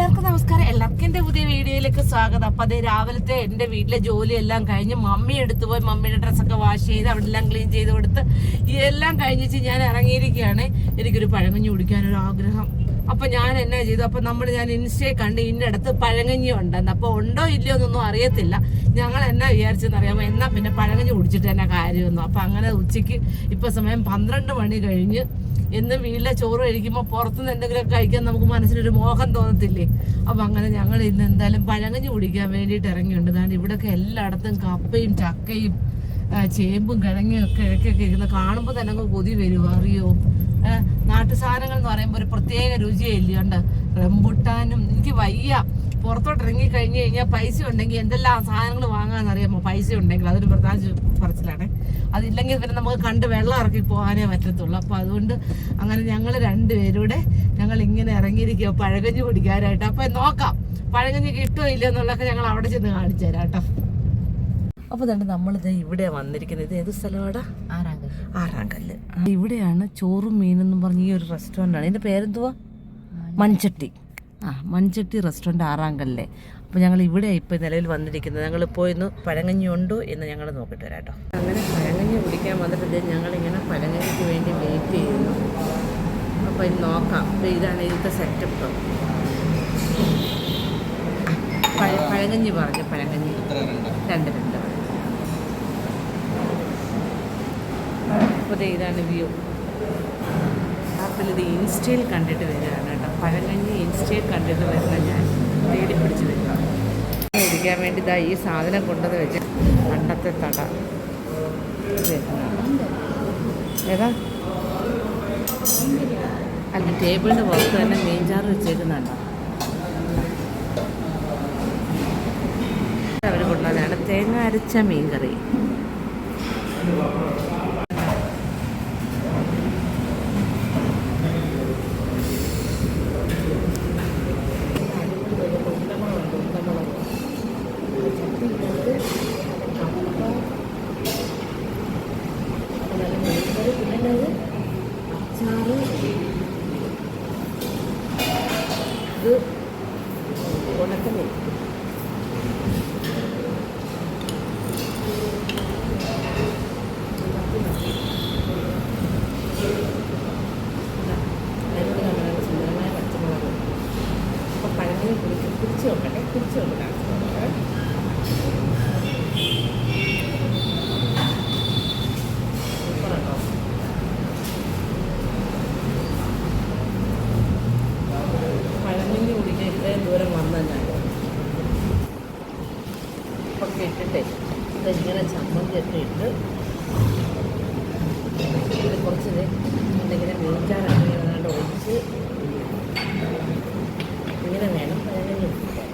എല്ലാവർക്കും നമസ്കാരം. എല്ലാവർക്കും എന്റെ പുതിയ വീഡിയോയിലേക്ക് സ്വാഗതം. അപ്പൊ അതേ രാവിലത്തെ എന്റെ വീട്ടിലെ ജോലിയെല്ലാം കഴിഞ്ഞ് മമ്മി എടുത്തു പോയി മമ്മിയുടെ ഡ്രസ്സൊക്കെ വാഷ് ചെയ്ത് അവിടെ എല്ലാം ക്ലീൻ ചെയ്ത് കൊടുത്ത് ഇതെല്ലാം കഴിഞ്ഞിച്ച് ഞാൻ ഇറങ്ങിയിരിക്കുകയാണ്. എനിക്കൊരു പഴങ്കഞ്ഞി കുടിക്കാനൊരു ആഗ്രഹം. അപ്പൊ ഞാൻ എന്നാ ചെയ്തു? അപ്പൊ നമ്മൾ ഞാൻ ഇൻസ്റ്റയിൽ കണ്ട് ഇന്നടത്ത് പഴങ്കഞ്ഞി ഉണ്ടെന്ന്. അപ്പൊ ഉണ്ടോ ഇല്ലയോ എന്നൊന്നും അറിയത്തില്ല. ഞങ്ങൾ എന്നാ വിചാരിച്ചെന്ന് അറിയാമോ? എന്നാ പിന്നെ പഴങ്കഞ്ഞി കുടിച്ചിട്ട് തന്നെ കാര്യമൊന്നും? അപ്പൊ അങ്ങനെ ഉച്ചയ്ക്ക് ഇപ്പൊ സമയം പന്ത്രണ്ട് മണി കഴിഞ്ഞ് എന്ന് വീട്ടിലെ ചോറ് കഴിക്കുമ്പോൾ പുറത്തുനിന്ന് എന്തെങ്കിലുമൊക്കെ കഴിക്കാൻ നമുക്ക് മനസ്സിനൊരു മോഹം തോന്നത്തില്ലേ? അപ്പം അങ്ങനെ ഞങ്ങൾ ഇന്ന് എന്തായാലും പഴങ്ങഞ്ഞ് കുടിക്കാൻ വേണ്ടിയിട്ട് ഇറങ്ങിയുണ്ട് കാരണം ഇവിടെയൊക്കെ എല്ലായിടത്തും കപ്പയും ചക്കയും ചേമ്പും കിഴങ്ങും ഒക്കെ ഇഴക്കൊക്കെ ഇരുന്ന് കാണുമ്പോൾ തന്നെ അങ്ങ് കൊതി വരും. അറിയോ? നാട്ടു സാധനങ്ങൾ എന്ന് പറയുമ്പോൾ ഒരു പ്രത്യേക രുചിയല്ലേ ഉണ്ട് റംബുട്ടാനും എനിക്ക് വയ്യ. പുറത്തോട്ട് ഇറങ്ങി കഴിഞ്ഞ് കഴിഞ്ഞാൽ പൈസ ഉണ്ടെങ്കിൽ എന്തെല്ലാം സാധനങ്ങൾ വാങ്ങാന്നറിയാമോ പൈസ ഉണ്ടെങ്കിൽ അതൊരു പ്രധാന പറച്ചിലാണ്. അതില്ലെങ്കിൽ പിന്നെ നമുക്ക് കണ്ട് വെള്ളം ഇറക്കി പോകാനേ പറ്റത്തുള്ളൂ. അപ്പോൾ അതുകൊണ്ട് അങ്ങനെ ഞങ്ങൾ രണ്ടുപേരൂടെ ഞങ്ങൾ ഇങ്ങനെ ഇറങ്ങിയിരിക്കുക പഴകഞ്ഞി കുടിക്കാനായിട്ട്. അപ്പോൾ നോക്കാം. പഴകഞ്ഞ് കിട്ടുമോ ഇല്ലയോ എന്നുള്ളതൊക്കെ ഞങ്ങൾ അവിടെ ചെന്ന് കാണിച്ചു തരാം കേട്ടോ. അപ്പോൾ തന്നെ നമ്മളിത് ഇവിടെ വന്നിരിക്കുന്നത്. ഇത് ഏത് സ്ഥലമാടാ ആറാങ്കല്ല്. ഇവിടെയാണ് ചോറും മീനെന്നും പറഞ്ഞ ഈ ഒരു റെസ്റ്റോറന്റ് ആണ്. ഇതിന്റെ പേരെന്തുവാ? മൺചട്ടി. ആ മൺചട്ടി റെസ്റ്റോറന്റ് ആറാങ്കല്ലേ. അപ്പോൾ ഞങ്ങൾ ഇവിടെ ഇപ്പോൾ നിലവിൽ വന്നിരിക്കുന്നത്. ഞങ്ങൾ പോയിന്ന് പഴങ്ങഞ്ഞി ഉണ്ടോ എന്ന് ഞങ്ങൾ നോക്കിയിട്ട് വരാം കേട്ടോ അങ്ങനെ പഴങ്ങഞ്ഞി കുടിക്കാൻ വന്നിട്ട് ദേ ഞങ്ങളിങ്ങനെ പഴങ്ങഞ്ഞിക്ക് വേണ്ടി വെയിറ്റ് ചെയ്യുന്നു. അപ്പോൾ ഇത് നോക്കാം. അപ്പോൾ ഇതാണ് ഇതിന്റെ സെറ്റപ്പ് പഴങ്ങഞ്ഞി പറഞ്ഞു പഴങ്ങഞ്ഞി. രണ്ട് രണ്ട്. അപ്പോൾ ഇതാണ് വ്യൂ അപ്പോൾ ഇത് ഇൻസ്റ്റയിൽ കണ്ടിട്ട് വരികയാണ് പഴങ്കഞ്ഞി ഇൻസ്റ്റയിൽ കണ്ടിട്ട് വരുന്ന ഞാൻ തേടി പിടിച്ച് വെക്കാം കുടിക്കാൻ വേണ്ടി ഇതാ ഈ സാധനം കൊണ്ടുവന്ന് വെച്ച് പണ്ടത്തെ തട. ഏതാ? അല്ല ടേബിളിന്റെ പുറത്ത് തന്നെ മീൻചാറ് വെച്ചേക്കുന്നുണ്ടോ. അവർ കൊണ്ടുവന്നതാണ് തേങ്ങ അരച്ച മീൻ കറി ซื้อคนนั้นก็เด็กคุณเชื่อมกันได้คุณเชื่อมกัน ഒക്കെ ഇട്ടിട്ടേ. ഇതിങ്ങനെ ചമ്മന്തിയൊക്കെ ഇട്ട് കുറച്ച് ഇങ്ങനെ മീൻചാറൊക്കെ ഏതാണ്ട് ഒഴിച്ച് ഇങ്ങനെ വേണം പഴമഞ്ഞി കുടിക്കാൻ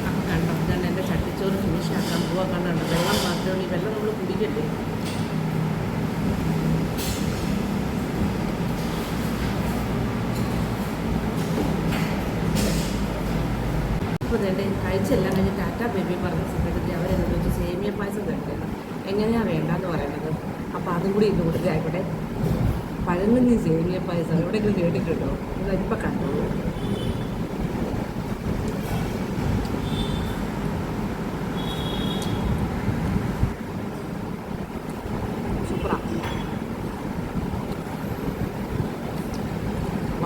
അപ്പം കണ്ടോ ഇതാണ് എന്റെ ചട്ടിച്ചോറ് കണ്ടുണ്ട് വെള്ളം മാത്രമേ വെള്ളം നമ്മൾ കുടിക്കട്ടെ കഴിച്ചെല്ലാം കഴിഞ്ഞ് ടാറ്റ ബേബി പറഞ്ഞ സമയത്ത് അവരെന്ന് വെച്ച് സേമിയ പായസം കഴിക്കണം എങ്ങനെയാണ് വേണ്ടെന്ന് പറയുന്നത്? അപ്പോൾ അതും കൂടി ഇന്ന് കൂട്ടി ആയിക്കോട്ടെ. നീ സേമിയ പായസം. എവിടെയെങ്കിലും കേട്ടിട്ടുണ്ടോ? ഇപ്പം കണ്ടോളൂ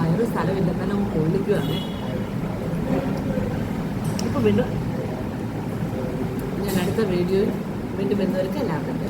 വയറ് സ്ഥലമില്ല. തന്നെ കൊള്ളിക്കുകയാണ് ഇപ്പൊ വീണ്ടും ഞാൻ അടുത്ത വീഡിയോയിൽ വീണ്ടും വരുന്നവർക്ക് എല്ലാവർക്കും